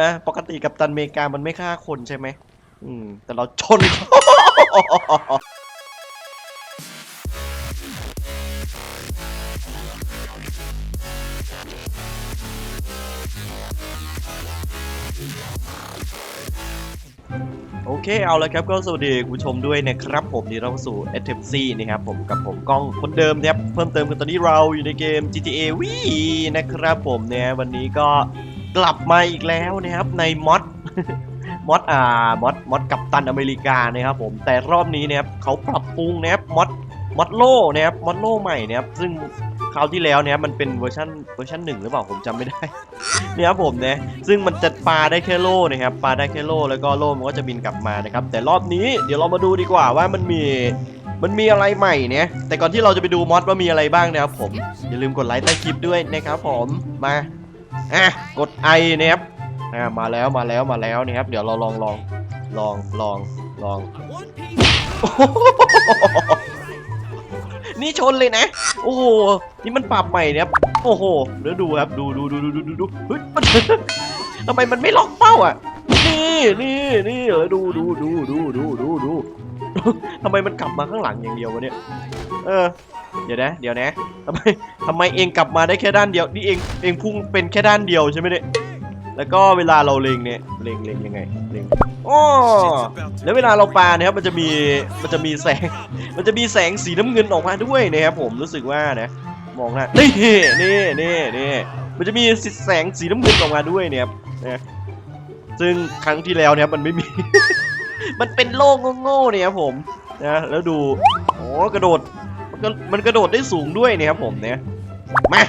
นะปกติกับตันเมกามันไม่ฆ่าคนใช่ไหมอืม แต่เราชน โอเคเอาละครับก็สวัสดีคุณผู้ชมด้วยนะครับ ผมนี่เราสู่ a t e m c นะครับผมกับผมกล้องคนเดิมนะครับเพิ่มเติมกันตอนนี้เราอยู่ในเกม GTA V นะครับผมเนี่ยวันนี้ก็ กลับมาอีกแล้วนะครับในมอดมอดอ่ามอดมอดกับตันอเมริกานะครับผมแต่รอบนี้นะครับเขาปรับปรุงนะครับมอดมอดโล่นะครับมอดโล่ใหม่นะครับซึ่งคราวที่แล้วเนี่ยมันเป็นเวอร์ชันเวอร์ชันหนึ่งหรือเปล่าผมจำไม่ได้เนี่ยครับผมเนี่ยซึ่งมันจะปลาได้แค่โล่นะครับปลาได้แค่โล่แล้วก็โล่มันก็จะบินกลับมานะครับแต่รอบนี้เดี๋ยวเรามาดูดีกว่าว่ามันมีมันมีอะไรใหม่เนี่ยแต่ก่อนที่เราจะไปดูมอดว่ามีอะไรบ้างนะครับผมอย่าลืมกดไลค์ใต้คลิปด้วยนะครับผมมา อะกดไอนะครับอ่ามาแล้วมาแล้วมาแล้วนะครับ เดี๋ยวเราลองลองลองลองลอง นี่ชนเลยนะ โอ้โห นี่มันปรับใหม่นี่ยครับ โอ้โหเดี๋ยวดูครับดูดูดูดูดูดูดูเฮ้ยมันทำไมมันไม่ล็อกเป้าอะ นี่นี่นี่เออดูดูดูดูดูดูดูทำไมมันกลับมาข้างหลังอย่างเดียววะเนี่ย เออ เดี๋ยวนะ เดี๋ยวนะทำไมทำไมเองกลับมาได้แค่ด้านเดียว นี่เองเองพุ่งเป็นแค่ด้านเดียวใช่ไหมเนี่ย แล้วก็เวลาเราเล็งเนี่ย เล็งเล็งยังไง เล็งอ๋อแล้วเวลาเราปาเนี่ยครับ มันจะมี มันจะมีแสง มันจะมีแสงสีน้ำเงินออกมาด้วยนะครับผม รู้สึกว่านะ มองนะนี่นี่นี่นี่มันจะมีแสงสีน้ำเงินออกมาด้วยเนี่ยครับนะซึ่งครั้งที่แล้วเนี่ยมันไม่มี มันเป็นโล่งโง่ๆเนี่ยครับผมนะ แล้วดู โอ้กระโดด มันก็มันกระโดดได้สูงด้วยเนี่ยครับผมเนี่ยมา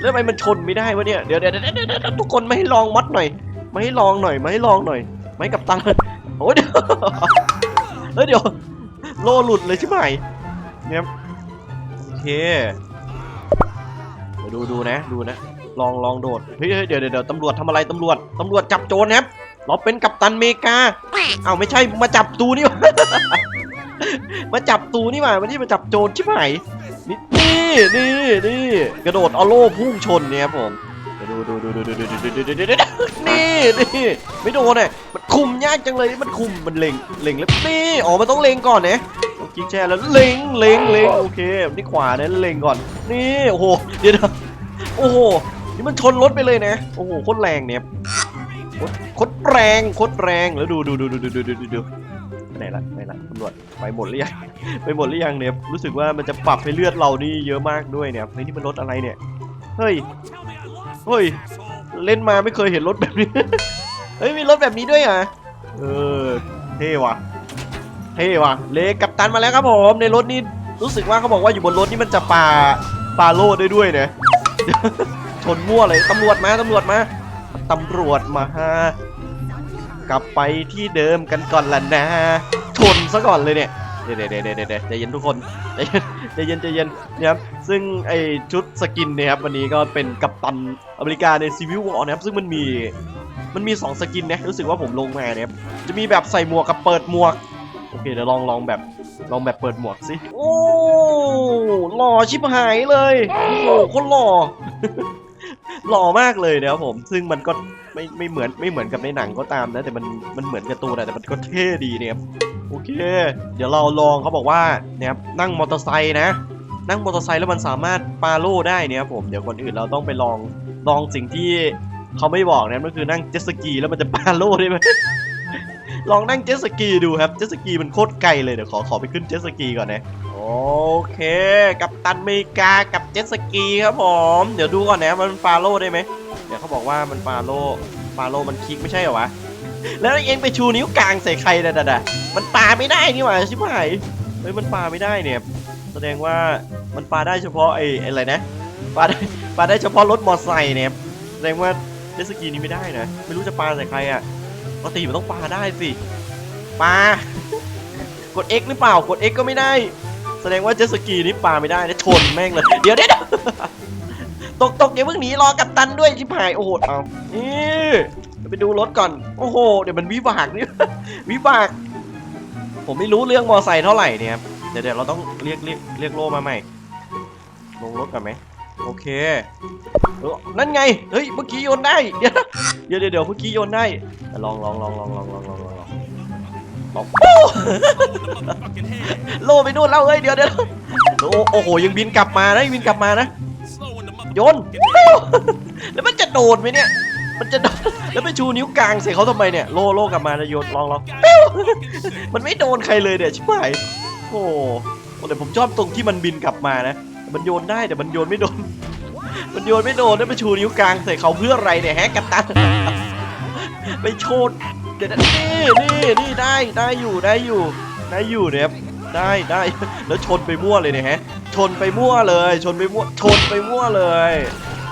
แล้วทำไมมันชนไม่ได้วะเนี่ยเดี๋ยวเดี๋ยวเดี๋ยวทุกคนไมาให้ลองมัดหน่อย ไมาให้ลองหน่อยไมาให้ลองหน่อย ไมาให้กับตังค์โอ้ยเดี๋ยวเฮ้ยเดี๋ยวโล่หลุดเลยใช่ไหมเนี่ยโอเคเดี๋ยวดูดูนะดูนะลองลองโดดเฮ้ยเดี๋ยวเดี๋ยวตำรวจทำอะไรตำรวจตำรวจจับโจรนะครับเราเป็นกัปตันเมกาเอ้าไม่ใช่มาจับตูนี่ว่า มาจับตูนี่หว่ามาที่มาจับโจรใช่ไหมนี่นี่นี่นี่กระโดดเอาโล่พุ่งชนเนี่ยครับผมดูดูดูดูดูดูดูดูดูดูดูดูนี่นี่ไม่โดนเนี่ยมันคุมยากจังเลยมันคุมมันเล็งเล็งแล้วนี่อ๋อมันต้องเล็งก่อนเนี่ยต้องคลิกแชร์แล้วเล็งเล็งเล็งโอเคนี่ขวาเนี่ยเล็งก่อน นี่โอ้โหเดี๋ยวนะโอ้โหนี่มันชนรถไปเลยนะโอ้โหโคตรแรงเนี่ยโคตรแรงโคตรแรงแล้วดูดูดูดูดูดูดู ไหนละไหนละตำรวจไปหมดหรือยังไปหมดหรือยังเนี่ยรู้สึกว่ามันจะปรับให้เลือดเรานี่เยอะมากด้วยเนี่ยเฮ้ยนี่มันรถอะไรเนี่ยเฮ้ยเฮ้ยเล่นมาไม่เคยเห็นรถแบบนี้เฮ้ยมีรถแบบนี้ด้วยเหรอะเออเท่ว่ะเท่ว่ะเลกับตันมาแล้วครับผมในรถนี่รู้สึกว่าเขาบอกว่าอยู่บนรถนี่มันจะปาปาโล่ได้ด้วยเนี่ยชนมั่วเลยตำรวจมาตำรวจมาตำรวจมาฮะ กลับไปที่เดิมกันก่อนละนะชนซะก่อนเลยเนี่ยเดี๋ยวเดี๋ยวเดี๋ยวเดี๋ยวเดี๋ยวใจเย็นทุกคนใจเย็นใจเย็นใจเย็นนะครับซึ่งไอชุดสกินเนี่ยครับวันนี้ก็เป็นกัปตันอเมริกาในซีวิววอร์นะครับซึ่งมันมีมันมีสองสกินนะรู้สึกว่าผมลงมาเนี่ยจะมีแบบใส่หมวกกับเปิดหมวกโอเคเดี๋ยวลองลองแบบลองแบบเปิดหมวกสิโอ้หล่อชิบหายเลยโอ้โหโคนหล่อ หล่อมากเลยนะครับผม ซึ่งมันก็ไม่ไม่เหมือนไม่เหมือนกับในหนังก็ตามนะ แต่มันมันเหมือนการ์ตูนะแต่มันก็เท่ดีเนี่ยครับโอเค เดี๋ยวเราลองเขาบอกว่าเนี่ยครับนั่งมอเตอร์ไซค์นะ นั่งมอเตอร์ไซค์แล้วมันสามารถปาโล่ได้เนี่ยครับผมเดี๋ยวคนอื่นเราต้องไปลองลองสิ่งที่เขาไม่บอกนะก็คือนั่งเจ็ตสกีแล้วมันจะปาโล่ได้ไหมลองนั่งเจ็ตสกีดูครับเจ็ตสกีมันโคตรไกลเลยเดี๋ยวขอขอไปขึ้นเจ็ตสกีก่อนนะ เค กับตันเมกากับเจ็ตสกีครับผม เดี๋ยวดูก่อนนะมันฟาโล่ได้ไหมเดี๋ยวเขาบอกว่ามันฟาโล่ฟาโล่มันคลิกไม่ใช่เหรอวะ แล้วเองไปชูนิ้วกลางใส่ใครนะดะมันปาไม่ได้นี่หว่าชิบหายเฮ้ยมันปาไม่ได้เนี่ย แสดงว่ามันปาได้เฉพาะไอ้ไอ้อะไรนะปาได้ปาได้เฉพาะรถมอเตอร์ไซค์เนี่ยแสดงว่าเจ็ตสกีนี้ไม่ได้นะไม่รู้จะปาใส่ใครอะปกติมันต้องปาได้สิปากด X หรือเปล่ากด X ก็ไม่ได้ แสดงว่าเจ็ตสกีนี่ปาไม่ได้นะชนแม่งเลย เดี๋ยวเดี๋ยวเดี๋ยวตกตกอย่าเพิ่งหนีรอกับตันด้วยชิบหายโอ้โหเอานี่ยไปดูรถก่อน โอ้โห เดี๋ยวมันวิบากนี่วิบาก ผมไม่รู้เรื่องมอไซค์เท่าไหร่เนี่ยครับเดี๋ยวเดี๋ยวเราต้องเรียกเรียกเรียกโลมาใหม่ลงรถก่อนไหมโอเคนั่นไง เฮ้ย เมื่อกี้โยนได้ เดี๋ยวเดี๋ยวเดี๋ยวเมื่อกี้โยนได้ ลองลองลองลองลองลองลอง ลองลองลองโอ้โลไปนู่นแล้วเฮ้ยเดี๋ยวเดี๋ยวโอ้โอ้โหยังบินกลับมานะยังบินกลับมานะโยนปิ้แล้วมันจะโดดไหมเนี่ย มันจะโดดแล้วไปชูนิ้วกลางใส่เขาทำไมเนี่ยโลโลกลับมาแล้วโยนลองลองปิ้มันไม่โดนใครเลยเนี่ยชิบหายโอ้โหแต่ผมชอบตรงที่มันบินกลับมานะมันโยนได้แต่มันโยนไม่โดน มันโยนไม่โดนแล้วไปชูนิ้วกลางใส่เขาเพื่ออะไรเนี่ยแฮกกันตันไปโชด ดี๋ยวนะนี่นี่นี่ได้ได้อยู่ได้อยู่ได้อยู่เนี่ยได้ได้แล้วชนไปมั่วเลยเนี่ยฮะชนไปมั่วเลย ชนไปมั่วชนไปมั่วเลย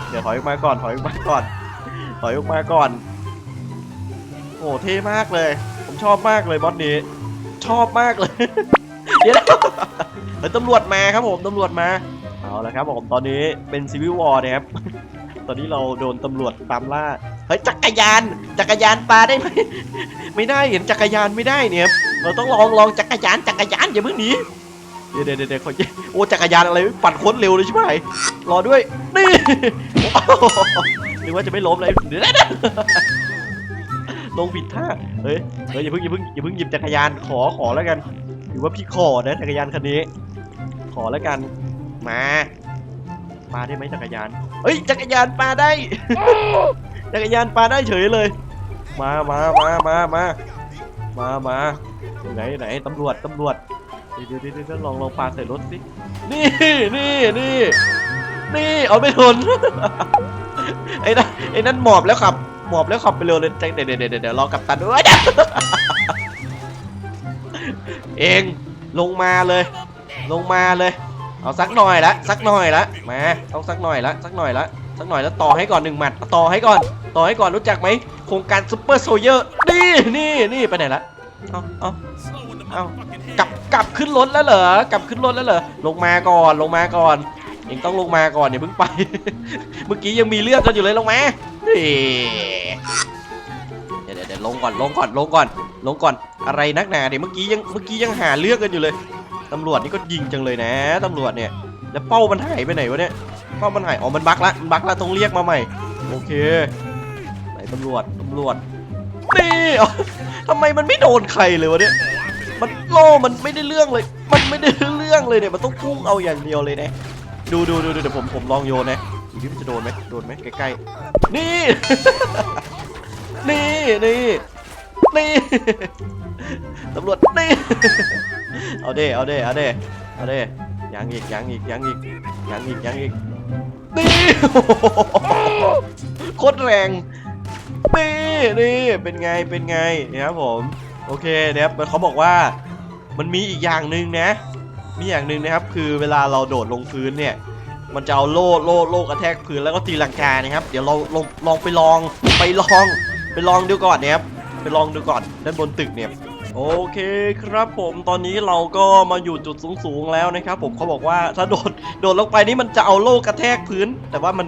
เดี๋ยวถอยออกมาก่อนถอยออกมาก่อนถอยออกมาก่อนโอ้เท่มากเลย ผมชอบมากเลยบอสนี้ ชอบมากเลยเดี๋ยวนะเฮ้ยตำรวจมาครับผมตำรวจมาเอาละครับผมตอนนี้เป็นซีวิววอร์นะครับ ตอนนี้เราโดนตำรวจตามล่า เฮ้ยจักรยาน จักรยานปลาได้ไหมไม่ได้เห็นจักรยานไม่ได้เนี่ยเราต้องลองลองจักรยานจักรยานอย่าเพิ่งหนีเดี๋ยวเดี๋ยวเดี๋ยวขอโอ้จักรยานอะไรปั่นโคตรเร็วเลยใช่ไหมรอด้วยนี่หนึกว่าจะไม่ล้มเลยเดี๋ยวนะลงผิดท่าเฮ้ยเฮ้ยอย่าเพิ่งอย่าเพิ่งอย่าเพิ่งหยิบจักรยานขอขอแล้วกันถือว่าพี่ขอนะจักรยานคันนี้ ขอแล้วกันมาปาได้ไหมจักรยานเฮ้ยจักรยานปาได้ จักรยานปาได้เฉยเลย มามามามามามามาไหนไหนตำรวจตำรวจเดี๋ยวเดี๋ยวเดี๋ยวลองลองปาใส่รถสินี่นี่นี่นี่เอาไม่ทนไอ้นั่นไอ้นั่นหมอบแล้วขับหมอบแล้วขับไปเร็วเลยเดี๋ยวเดี๋ยวเดี๋ยวเดี๋ยวรอกับตันด้วยเองลงมาเลย ลงมาเลย เอาสักหน่อยละสักหน่อยละมาต้องสักหน่อยละสักหน่อยละ สักหน่อยแล้วต่อให้ก่อนหนึ่งหมัดต่อให้ก่อน ต่อให้ก่อนรู้จักไหมโครงการซุปเปอร์โซเยอร์นี่นี่นี่ไปไหนละเอาเอาเอากลับกลับขึ้นรถแล้วเหรอกลับขึ้นรถแล้วเหรอลงมาก่อนลงมาก่อนเองต้องลงมาก่อนอย่าเพิ่งไป เมื่อกี้ยังมีเรื่องกันอยู่เลยลงมาเฮ้เดี๋ยวเดี๋ยวเดี๋ยวลงก่อนลงก่อนลงก่อน ลงก่อนอะไรนักหนาเดี๋ยวเมื่อกี้ยังเมื่อกี้ยังหาเรื่องกันอยู่เลยตำรวจนี่ก็ยิงจังเลยนะตำรวจเนี่ยแล้วเป้ามันหายไปไหนวะเนี่ย เป้ามันหาย อ๋อ มันบักละ มันบักละต้องเรียกมาใหม่ โอเค ไหนตำรวจ ตำรวจ นี่ทำไมมันไม่โดนใครเลยวะเนี่ย มันโล่ มันไม่ได้เรื่องเลย มันไม่ได้เรื่องเลยเนี่ย มันต้องพุ่งเอาอย่างเดียวเลยนะดูดูดูดูเดี๋ยวผมผมลองโยนนะดูดิมันจะโดนไหมโดนไหมใกล้ๆ นี่ นี่นี่นี่ตำรวจนี่เอาเด้เอาเด้เอาเด้เอาเด้ยังอีกยังอีกยังอีกยังอีกยังอีก นี่โคตรแรงนี่นี่เป็นไงเป็นไงนะครับผมโอเคนะครับเขาบอกว่ามันมีอีกอย่างหนึ่งนะ มีอย่างหนึ่งนะครับ คือเวลาเราโดดลงพื้นเนี่ย มันจะเอาโล่โล่โล่กระแทกพื้นแล้วก็ตีลังกานะครับ เดี๋ยวเราลองลองไปลองไปลองไปลองดูก่อนนะครับไปลองดูก่อนด้านบนตึกเนี่ย โอเคครับผมตอนนี้เราก็มาอยู่จุดสูงๆแล้วนะครับ ผมเขาบอกว่าถ้าโดดโดดลงไปนี่มันจะเอาโล่กระแทกพื้น แต่ว่ามัน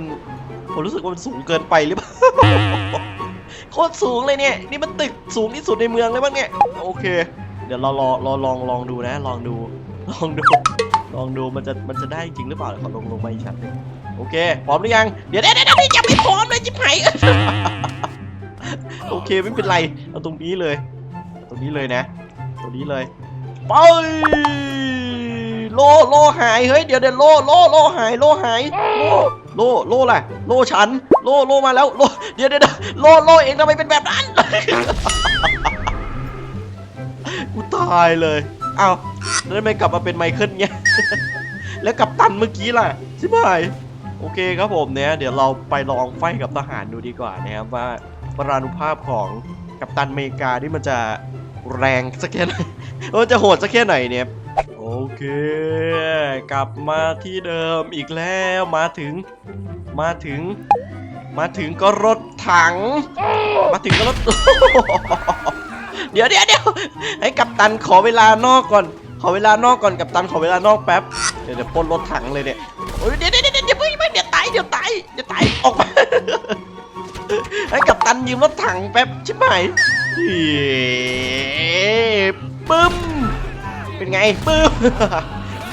ผมรู้สึกว่ามันสูงเกินไปหรือเปล่าโคตรสูงเลยเนี่ย นี่มันตึกสูงที่สุดในเมืองเลยมั้งเนี่ยโอเค เดี๋ยวเรารอรอลองลองดูนะ ลองดูลองดูลองดูมันจะมันจะได้จริงหรือเปล่าเดี๋ยวขอลงลงมาอีกชั้นนึงโอเคพร้อมหรือยังเดี๋ยวเดี๋ยวเดี๋ยวยังไม่พร้อมเลยจิ๋หายโอเคไม่เป็นไรเอาตรงนี้เลย นี้เลยนะตรงนี้เลยไปโลโลหาย เฮ้ย เดี๋ยวเดี๋ยวโลโลโลหาย โลหาย โลโลโลแหละไรโลฉัน โลโลมาแล้ว โล เดี๋ยวเดี๋ยวโลโลเองทำไมเป็นแบบนั้น กูตายเลย เอาแล้วทำไมกลับมาเป็นไมเคิลเนี่ย แล้วกับตันเมื่อกี้ล่ะใช่ไหมโอเคครับผมเนี่ยเดี๋ยวเราไปลองไฟกับทหารดูดีกว่านะครับว่าปราณุภาพของกัปตันอเมริกาที่มันจะ แรงสักแค่ไหนเออจะโหดสักแค่ไหนเนี่ยโอเค กลับมาที่เดิมอีกแล้วมาถึง มาถึง มาถึงก็รถถัง มาถึงก็รถ เดี๋ยวเดี๋ยวเดี๋ยวให้กัปตันขอเวลานอกก่อน ขอเวลานอกก่อนกัปตันขอเวลานอกแป๊บเดี๋ยวเดี๋ยวปนรถถังเลยเนี่ยโอ้ยเดี๋ยวเดี๋ยวเดี๋ยวเดี๋ยวเพิ่เดี๋ยวตายเดี๋ยวตายเดี๋ยวตายออกมาให้กัปตันยืมรถถังแป๊บใช่ไหม ปึ้ม เป็นไงปึ้ม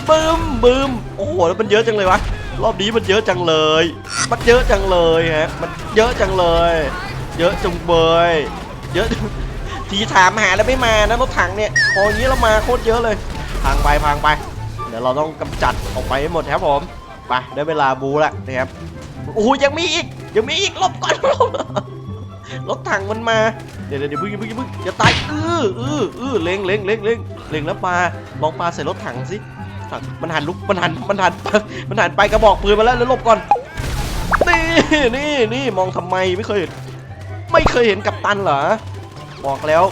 ปึ้มบึ้ม โอ้โห แล้วมันเยอะจังเลยวะ รอบนี้มันเยอะจังเลย มันเยอะจังเลยฮะ มันเยอะจังเลย เยอะจังเบยเยอะทีถามหาแล้วไม่มานะรถถังเนี่ย พออย่างนี้เรามาโคตรเยอะเลย พังไปพังไป เดี๋ยวเราต้องกำจัดออกไปให้หมดครับผม ไปได้เวลาบูแล้วนะครับ โอ้โหยังมีอีก ยังมีอีกลบก่อนลบ รถถังมันมา เดี๋ยวเดี๋ยวเดี๋ยวพึ่งอย่าพึ่งอย่าพึ่งอย่าตายเออเออเออเล็งเล็งเล็งเล็งเล็งแล้วปลาลองปลาใส่รถถังสิถังมันหันลุกมันหันมันหันมันหันไปกระบอกปืนมาแล้วแล้วหลบก่อนนี่นี่นี่มองทำไมไม่เคยเห็นไม่เคยเห็นกับตันเหรอบอกแล้ว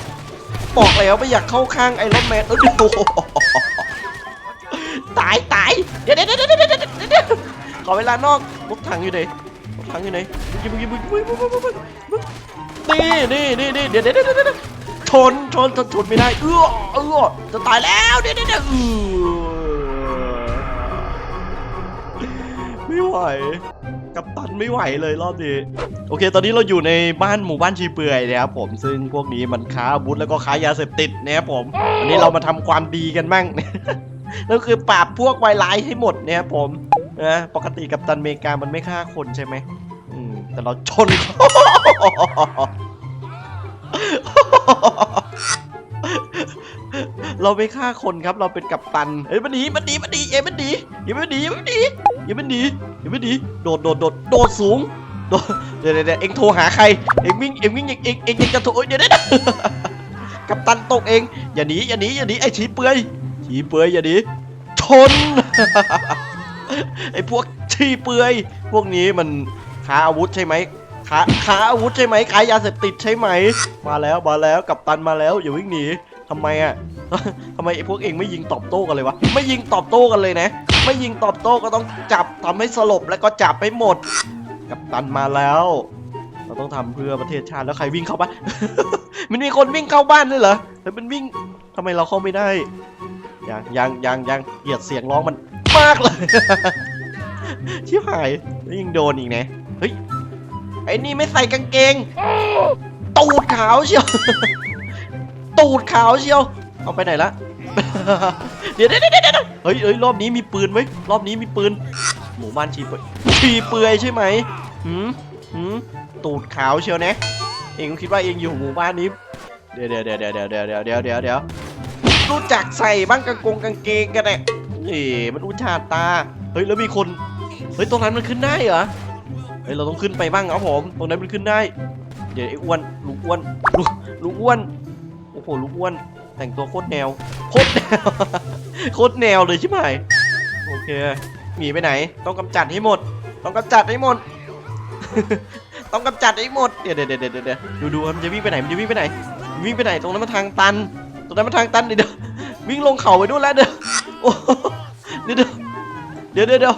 บอกแล้วไม่อยากเข้าข้างไอรอนแมนเออโอ้โหตายตายเดี๋ยวเดี๋ยวเดี๋ยวเดี๋ยวเดี๋ยวเดี๋ยวขอเวลานอกรถถังอยู่ไหนรถถังอยู่ไหนยิงยิงยิงยิงยิงยิงยิง นี่นี่นี่นี่เดี๋ยวเดี๋ยวเดี๋ยวเดี๋ยวชนชนชนชนไม่ได้เอื้อเอื้อจะตายแล้วเดี๋ยวเดี๋ยวเดี๋ยวเออไม่ไหวกับตันไม่ไหวเลยรอบนี้โอเค ตอนนี้เราอยู่ในบ้านหมู่บ้านชีเปื่อยนะครับผมซึ่งพวกนี้มันค้าอาวุธแล้วก็ค้ายาเสพติดนะครับผมวันนี้เรามาทำความดีกันบ้างนั่นคือปราบพวกไวร้ายให้หมดนะครับผมนะปกติกับตันเมกามันไม่ฆ่าคนใช่ไหม แต่เราชน เราไม่ฆ่าคนครับ เราเป็นกัปตันเฮ้ยมันหนีมันหนีมันหนีเอ้ยมันหนีอย่ามันหนีอย่ามันหนีอย่ามันหนีอย่ามันหนีโดดโดดโดดโดดสูงโดดเดี๋ยวเดี๋ยวเดะเอ็งโทรหาใคร เอ็งวิ่งเอ็งวิ่งเอ็งเอ็งเอ็งยังจะโทรเดี๋ยวเดี๋ยวเดี๋ยวกัปตันตกเองอย่าหนีอย่าหนีอย่าหนีไอ้ชีเปลือยชีเปลือยอย่าหนีชนไอ้พวกชีเปลือยพวกนี้มัน ค้าอาวุธใช่ไหมค้าค้าอาวุธใช่ไหมขายยาเสพติดใช่ไหม มาแล้วมาแล้วกัปตันมาแล้วอย่าวิ่งหนีทำไมอะทำไมไอ้พวกเองไม่ยิงตอบโต้กันเลยวะ ไม่ยิงตอบโต้กันเลยนะ ไม่ยิงตอบโต้ก็ต้องจับทำให้สลบแล้วก็จับให้หมด กัปตันมาแล้ว เราต้องทำเพื่อประเทศชาติแล้วใครวิ่งเข้าบ้าน มันมีคนวิ่งเข้าบ้านด้วยเหรอแล้วมันวิ่งทำไมเราเข้าไม่ได้ยังยังยังยังเกลียดเสียงร้องมันมากเลย ชิบหายแล้วยิงโดนอีกนะ เฮ้ย ไอ้นี่ไม่ใส่กางเกง ตูดขาวเชียว ตูดขาวเชียว เอาไปไหนละ เดี๋ยวเดี๋ยวเดี๋ยวเฮ้ยเฮ้ยรอบนี้มีปืนไหมรอบนี้มีปืน หมู่บ้านชีเปื่อยชีเปื่อยใช่ไหมหืมหืมตูดขาวเชียวนะ เองคิดว่าเองอยู่หมู่บ้านนี้ เดี๋ยวเดี๋ยวเดี๋ยวเดี๋ยวเดี๋ยวเดี๋ยวเดี๋ยวเดี๋ยวเดี๋ยวรู้จักใส่บ้างกางกงกางเกงกันเนี่ยนี่มันอุจาตา เฮ้ยแล้วมีคน เฮ้ยตรงนั้นมันขึ้นได้เหรอ ฮ้ยเราต้องขึ้นไปบ้างครับผมตรงนั้นมันขึ้นได้ เดี๋ยวไอ้อ้วนลุงอ้วนลุงลุงอ้วนโอ้โหลุงอ้วน แต่งตัวโคตรแนวโคตรแนวโคตรแนวเลยใช่ไหมโอเคหนีไปไหน ต้องกำจัดให้หมด ต้องกำจัดให้หมด ต้องกำจัดให้หมดเดี๋ยวเดี๋ยวเดี๋ยวเดี๋ยวเดี๋ยวดูดูมันจะวิ่งไปไหนมันจะวิ่งไปไหนวิ่งไปไหนตรงนั้นมันทางตัน ตรงนั้นมันทางตันเดี๋ยวดวิ่งลงเขาไปนู่นแล้วเดี๋ยวโอ้โหเดี๋ยวเดี๋ยวเดี๋ยวเดี๋ยว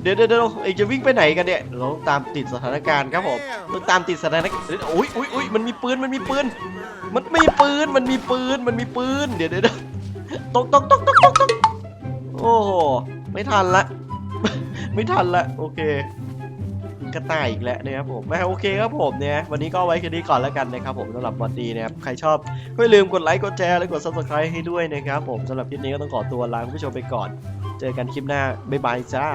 เดี๋ยวเดี๋ยวเดี๋ยวเองจะวิ่งไปไหนกันเนี่ยเราต้องตามติดสถานการณ์ครับผมต้องตามติดสถานการณ์อุ้ยอุ้ยอุ้ยมันมีปืนมันมีปืน มันมีปืนมันมีปืนมันมีปืนเดี๋ยวเดี๋ยวเดี๋ยวตกตกตกตกตกตกโอ้โหไม่ทันละ ไม่ทันละโอเคยิง กระต่ายอีกแล้วนะครับผมไม่โอเคครับผมเนี่ยวันนี้ก็ไว้แค่นี้ก่อนแล้วกันนะครับผมสำหรับวันดีนะครับใครชอบก็อย่าลืมกดไลค์กดแชร์และกด subscribe ให้ด้วยนะครับผมสำหรับคลิปนี้ก็ต้องขอตัวลาคุณผู้ชมไปก่อน เจอกันคลิปหน้าบ๊ายบายจ้า